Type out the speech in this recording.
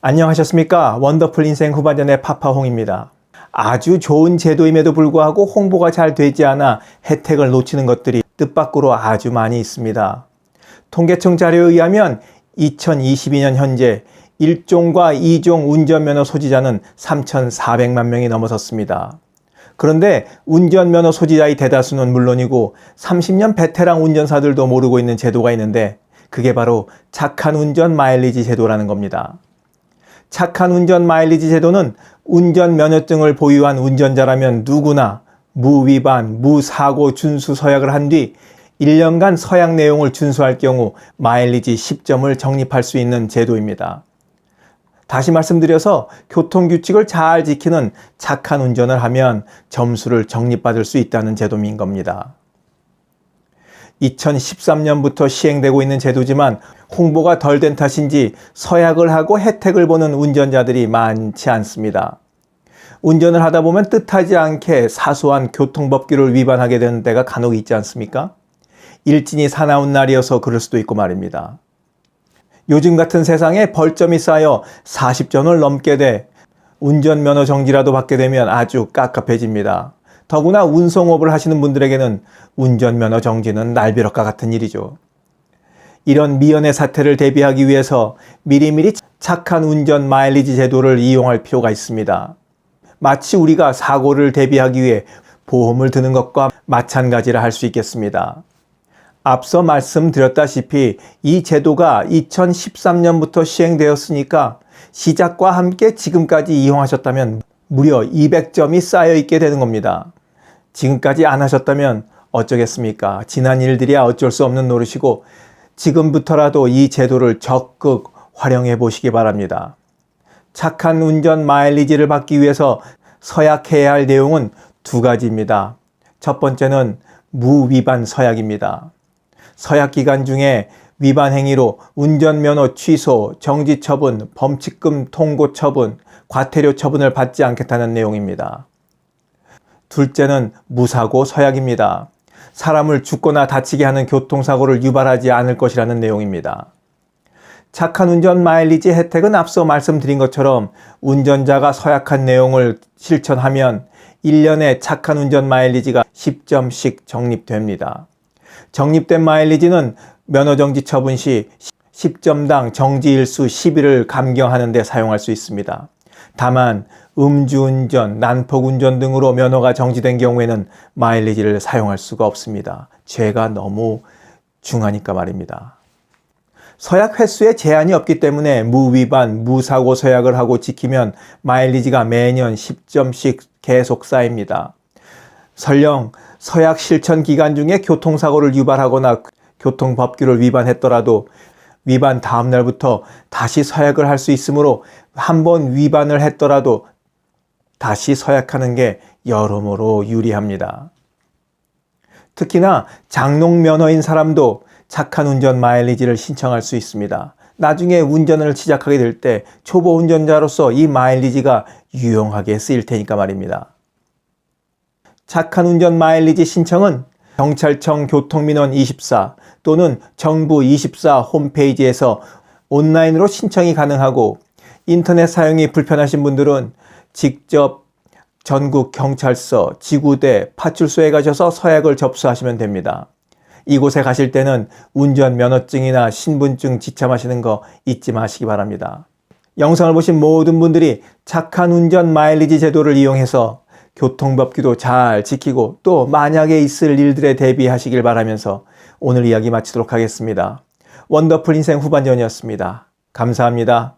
안녕하셨습니까? 원더풀 인생 후반전의 파파홍입니다. 아주 좋은 제도임에도 불구하고 홍보가 잘 되지 않아 혜택을 놓치는 것들이 뜻밖으로 아주 많이 있습니다. 통계청 자료에 의하면 2022년 현재 1종과 2종 운전면허 소지자는 3,400만 명이 넘어섰습니다. 그런데 운전면허 소지자의 대다수는 물론이고 30년 베테랑 운전사들도 모르고 있는 제도가 있는데 그게 바로 착한 운전 마일리지 제도라는 겁니다. 착한 운전 마일리지 제도는 운전 면허증을 보유한 운전자라면 누구나 무위반, 무사고 준수 서약을 한 뒤 1년간 서약 내용을 준수할 경우 마일리지 10점을 적립할 수 있는 제도입니다. 다시 말씀드려서 교통규칙을 잘 지키는 착한 운전을 하면 점수를 적립받을 수 있다는 제도인 겁니다. 2013년부터 시행되고 있는 제도지만 홍보가 덜 된 탓인지 서약을 하고 혜택을 보는 운전자들이 많지 않습니다. 운전을 하다 보면 뜻하지 않게 사소한 교통법규를 위반하게 되는 때가 간혹 있지 않습니까? 일진이 사나운 날이어서 그럴 수도 있고 말입니다. 요즘 같은 세상에 벌점이 쌓여 40점을 넘게 돼 운전면허 정지라도 받게 되면 아주 깝깝해집니다. 더구나 운송업을 하시는 분들에게는 운전면허 정지는 날벼락과 같은 일이죠. 이런 미연의 사태를 대비하기 위해서 미리미리 착한 운전 마일리지 제도를 이용할 필요가 있습니다. 마치 우리가 사고를 대비하기 위해 보험을 드는 것과 마찬가지라 할 수 있겠습니다. 앞서 말씀드렸다시피 이 제도가 2013년부터 시행되었으니까 시작과 함께 지금까지 이용하셨다면 무려 200점이 쌓여 있게 되는 겁니다. 지금까지 안 하셨다면 어쩌겠습니까? 지난 일들이야 어쩔 수 없는 노릇이고 지금부터라도 이 제도를 적극 활용해 보시기 바랍니다. 착한 운전 마일리지를 받기 위해서 서약해야 할 내용은 두 가지입니다. 첫 번째는 무위반 서약입니다. 서약 기간 중에 위반 행위로 운전면허 취소, 정지 처분, 범칙금 통고 처분, 과태료 처분을 받지 않겠다는 내용입니다. 둘째는 무사고 서약입니다. 사람을 죽거나 다치게 하는 교통사고를 유발하지 않을 것이라는 내용입니다. 착한 운전 마일리지 혜택은 앞서 말씀드린 것처럼 운전자가 서약한 내용을 실천하면 1년에 착한 운전 마일리지가 10점씩 적립됩니다. 적립된 마일리지는 면허정지 처분 시 10점당 정지일수 10일을 감경하는 데 사용할 수 있습니다. 다만 음주운전, 난폭운전 등으로 면허가 정지된 경우에는 마일리지를 사용할 수가 없습니다. 죄가 너무 중하니까 말입니다. 서약 횟수에 제한이 없기 때문에 무위반, 무사고 서약을 하고 지키면 마일리지가 매년 10점씩 계속 쌓입니다. 설령 서약 실천 기간 중에 교통사고를 유발하거나 교통법규를 위반했더라도 위반 다음 날부터 다시 서약을 할 수 있으므로 한 번 위반을 했더라도 다시 서약하는 게 여러모로 유리합니다. 특히나 장롱 면허인 사람도 착한 운전 마일리지를 신청할 수 있습니다. 나중에 운전을 시작하게 될 때 초보 운전자로서 이 마일리지가 유용하게 쓰일 테니까 말입니다. 착한 운전 마일리지 신청은 경찰청 교통민원 24 또는 정부 24 홈페이지에서 온라인으로 신청이 가능하고 인터넷 사용이 불편하신 분들은 직접 전국 경찰서, 지구대, 파출소에 가셔서 서약을 접수하시면 됩니다. 이곳에 가실 때는 운전 면허증이나 신분증 지참하시는 거 잊지 마시기 바랍니다. 영상을 보신 모든 분들이 착한 운전 마일리지 제도를 이용해서 교통법규도 잘 지키고 또 만약에 있을 일들에 대비하시길 바라면서 오늘 이야기 마치도록 하겠습니다. 원더풀 인생 후반전이었습니다. 감사합니다.